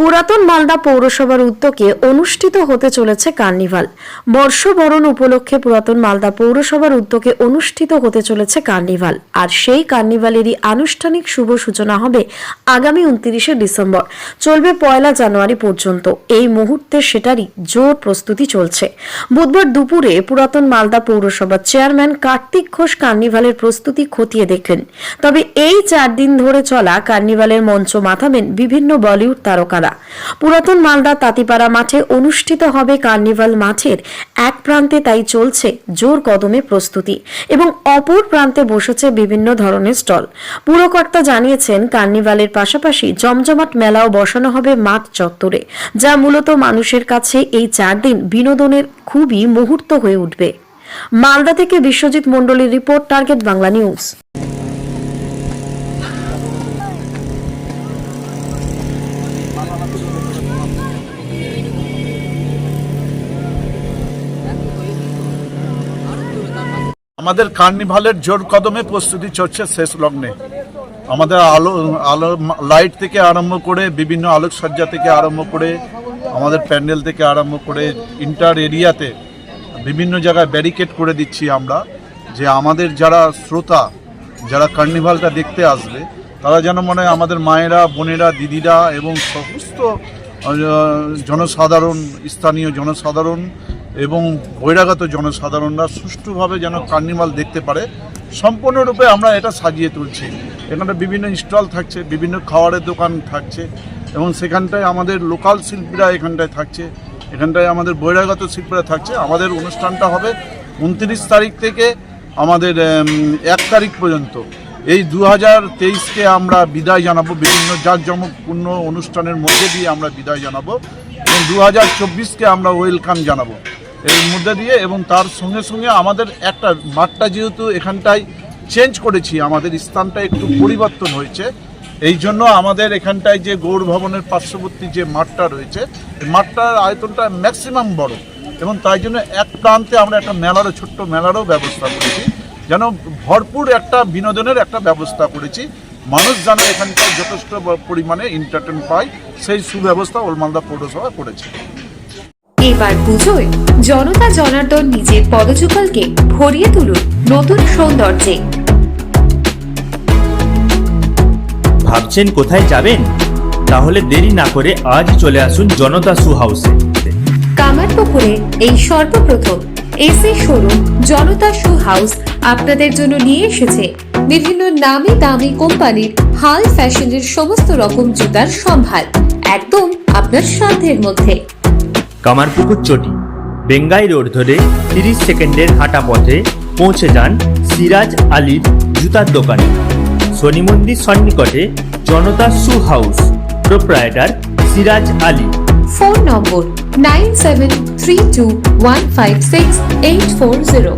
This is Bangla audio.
পুরাতন মালদা পৌরসভার উদ্যোগে অনুষ্ঠিত হতে চলেছে কার্নিভাল। বর্ষবরণ উপলক্ষে পুরাতন মালদা পৌরসভার উদ্যোগে অনুষ্ঠিত হতে চলেছে কার্নিভাল। আর সেই কার্নিভালেরই আনুষ্ঠানিক শুভ সূচনা হবে আগামী উনত্রিশে ডিসেম্বর। চলবে পয়লা জানুয়ারি পর্যন্ত। এই মুহূর্তে সেটারই জোর প্রস্তুতি চলছে। বুধবার দুপুরে পুরাতন মালদা পৌরসভার চেয়ারম্যান কার্তিক ঘোষ কার্নিভালের প্রস্তুতি খতিয়ে দেখলেন তবে এই চার দিন ধরে চলা কার্নিভালের মঞ্চ মাথাবেন বিভিন্ন বলিউড তারকারা। পুরাতন মালদা তাঁতিপাড়া মাঠে অনুষ্ঠিত হবে কার্নিভাল মাঠের এক প্রান্তে তাই চলছে জোর কদমে প্রস্তুতি এবং অপর প্রান্তে বসেছে বিভিন্ন ধরনের স্টল। পুরকর্তা জানিয়েছেন, কার্নিভালের পাশাপাশি জমজমাট মেলাও বসানো হবে মাঠ চত্বরে, যা মূলত মানুষের কাছে এই চার দিন বিনোদনের খুবই মুহূর্ত হয়ে উঠবে। মালদা থেকে বিশ্বজিৎ মণ্ডলীর রিপোর্ট, টার্গেট বাংলা নিউজ। আমাদের কার্নিভালের জোর কদমে প্রস্তুতি চলছে শেষ লগ্নে। আমাদের আলো আলো, লাইট থেকে আরম্ভ করে, বিভিন্ন আলোকসজ্জা থেকে আরম্ভ করে, আমাদের প্যান্ডেল থেকে আরম্ভ করে, ইন্টার এরিয়াতে বিভিন্ন জায়গায় ব্যারিকেড করে দিচ্ছি আমরা, যে আমাদের যারা শ্রোতা, যারা কার্নিভালটা দেখতে আসবে, তারা যেন মনে হয় আমাদের মায়েরা, বোনেরা, দিদিরা এবং সমস্ত জনসাধারণ, স্থানীয় জনসাধারণ এবং বহিরাগত জনসাধারণরা সুষ্ঠুভাবে যেন কার্নিভাল দেখতে পারে, সম্পূর্ণরূপে আমরা এটা সাজিয়ে তুলছি। এখানে বিভিন্ন স্টল থাকছে, বিভিন্ন খাবারের দোকান থাকছে, এবং সেখানটায় আমাদের লোকাল শিল্পীরা এখানটায় থাকছে, এখানটায় আমাদের বহিরাগত শিল্পীরা থাকছে। আমাদের অনুষ্ঠানটা হবে উনত্রিশ তারিখ থেকে আমাদের এক তারিখ পর্যন্ত। এই দু হাজার তেইশকে আমরা বিদায় জানাব, বিভিন্ন জাঁকজমকপূর্ণ অনুষ্ঠানের মধ্যে দিয়ে আমরা বিদায় জানাব, এবং দু হাজার চব্বিশকে আমরা ওয়েলকাম জানাব। এর মধ্যে দিয়ে এবং তার সঙ্গে সঙ্গে আমাদের একটা মাঠটা যেহেতু এখানটায় চেঞ্জ করেছি, আমাদের স্থানটা একটু পরিবর্তন হয়েছে। এই জন্য আমাদের এখানটায় যে গৌর ভবনের পার্শ্ববর্তী যে মাঠটা রয়েছে মাঠটার আয়তনটা ম্যাক্সিমাম বড় এবং তাই জন্য এক প্রান্তে আমরা একটা মেলারও, ছোট্ট মেলারও ব্যবস্থা করেছি। যেন ভরপুর একটা বিনোদনের একটা ব্যবস্থা করেছি। মানুষ যেন এখানটায় যথেষ্ট পরিমাণে এন্টারটেন পায়, সেই সুব্যবস্থা ওলমালদা পৌরসভা করেছে। এবার পুজোয় জনতা জনার্দন নিজের পদযুগলকে ভরিয়ে তুলুন নতুন সৌন্দর্যে। ভাবছেন কোথায় যাবেন? তাহলে দেরি না করে আজ চলে আসুন জনতা সু হাউসে। কামারপুকুরে এই সর্বপ্রথম AC showroom Janata shoe house আপনাদের জন্য নিয়ে এসেছে বিভিন্ন নামি দামি কোম্পানির হাল ফ্যাশনের সমস্ত রকম জুতার সম্ভার একদম আপনার সাধ্যের মধ্যে। কামারপুকুর চটি। বেঙ্গাই রোড ধরে তিরিশ সেকেন্ডের হাঁটা পথে পৌঁছে যান সিরাজ আলীর জুতার দোকানে। শনি মন্দির সন্নিকটে Janata shoe house, proprietor Siraj Ali. Phone number nine seven three two one five six eight four zero.